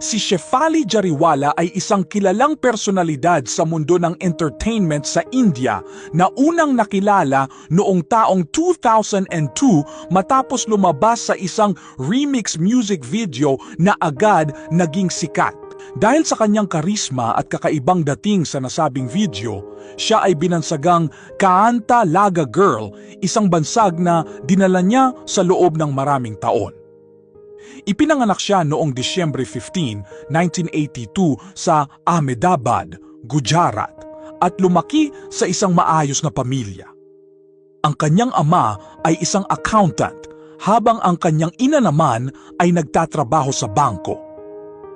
Si Shefali Jariwala ay isang kilalang personalidad sa mundo ng entertainment sa India na unang nakilala noong taong 2002 matapos lumabas sa isang remix music video na agad naging sikat. Dahil sa kanyang karisma at kakaibang dating sa nasabing video, siya ay binansagang Kaanta Laga Girl, isang bansag na dinala niya sa loob ng maraming taon. Ipinanganak siya noong Disyembre 15, 1982 sa Ahmedabad, Gujarat at lumaki sa isang maayos na pamilya. Ang kanyang ama ay isang accountant habang ang kanyang ina naman ay nagtatrabaho sa bangko.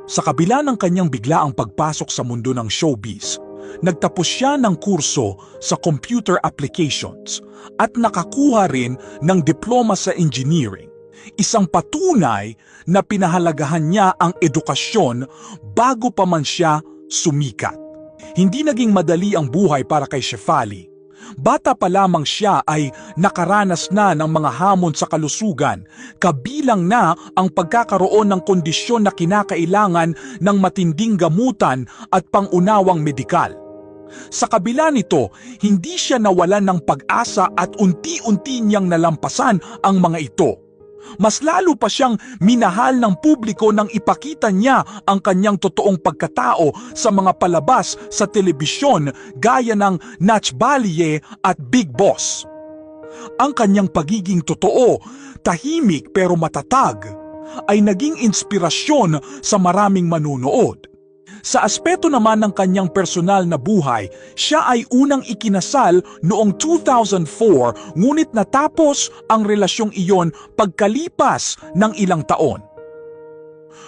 Sa kabila ng kanyang biglaang pagpasok sa mundo ng showbiz, nagtapos siya ng kurso sa computer applications at nakakuha rin ng diploma sa engineering isang patunay na pinahalagahan niya ang edukasyon bago pa man siya sumikat. Hindi naging madali ang buhay para kay Shefali. Bata pa lamang siya ay nakaranas na ng mga hamon sa kalusugan, kabilang na ang pagkakaroon ng kondisyon na kinakailangan ng matinding gamutan at pangunawang medikal. Sa kabila nito, hindi siya nawalan ng pag-asa at unti-unti niyang nalampasan ang mga ito mas lalo pa siyang minahal ng publiko nang ipakita niya ang kanyang totoong pagkatao sa mga palabas sa telebisyon gaya ng Nach Balye at Big Boss. Ang kanyang pagiging totoo, tahimik pero matatag, ay naging inspirasyon sa maraming manunood. Sa aspeto naman ng kanyang personal na buhay, siya ay unang ikinasal noong 2004 ngunit natapos ang relasyong iyon pagkalipas ng ilang taon.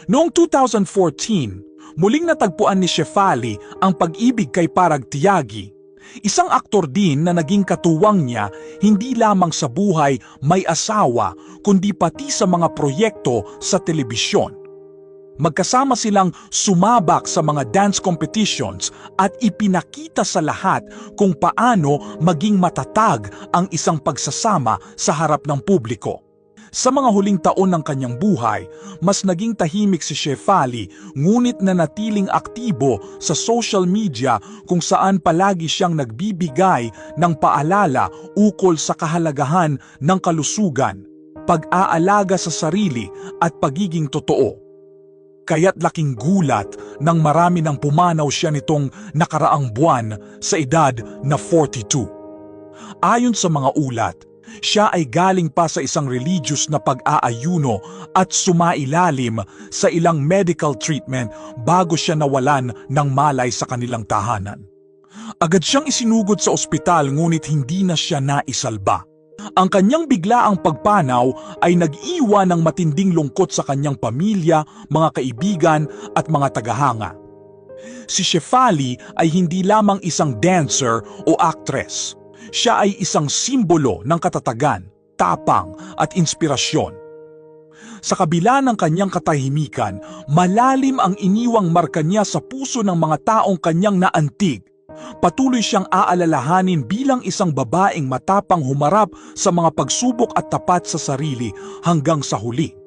Noong 2014, muling natagpuan ni Shefali ang pag-ibig kay Parag Tiagi. Isang aktor din na naging katuwang niya hindi lamang sa buhay may asawa kundi pati sa mga proyekto sa telebisyon. Magkasama silang sumabak sa mga dance competitions at ipinakita sa lahat kung paano maging matatag ang isang pagsasama sa harap ng publiko. Sa mga huling taon ng kanyang buhay, mas naging tahimik si Shefali ngunit nanatiling aktibo sa social media kung saan palagi siyang nagbibigay ng paalala ukol sa kahalagahan ng kalusugan, pag-aalaga sa sarili at pagiging totoo kaya't laking gulat nang marami nang pumanaw siya nitong nakaraang buwan sa edad na 42. Ayon sa mga ulat, siya ay galing pa sa isang religious na pag-aayuno at sumailalim sa ilang medical treatment bago siya nawalan ng malay sa kanilang tahanan. Agad siyang isinugod sa ospital ngunit hindi na siya naisalba. Ang kanyang biglaang pagpanaw ay nag-iwan ng matinding lungkot sa kanyang pamilya, mga kaibigan at mga tagahanga. Si Shefali ay hindi lamang isang dancer o actress. Siya ay isang simbolo ng katatagan, tapang at inspirasyon. Sa kabila ng kanyang katahimikan, malalim ang iniwang marka niya sa puso ng mga taong kanyang naantig Patuloy siyang aalalahanin bilang isang babaeng matapang humarap sa mga pagsubok at tapat sa sarili hanggang sa huli.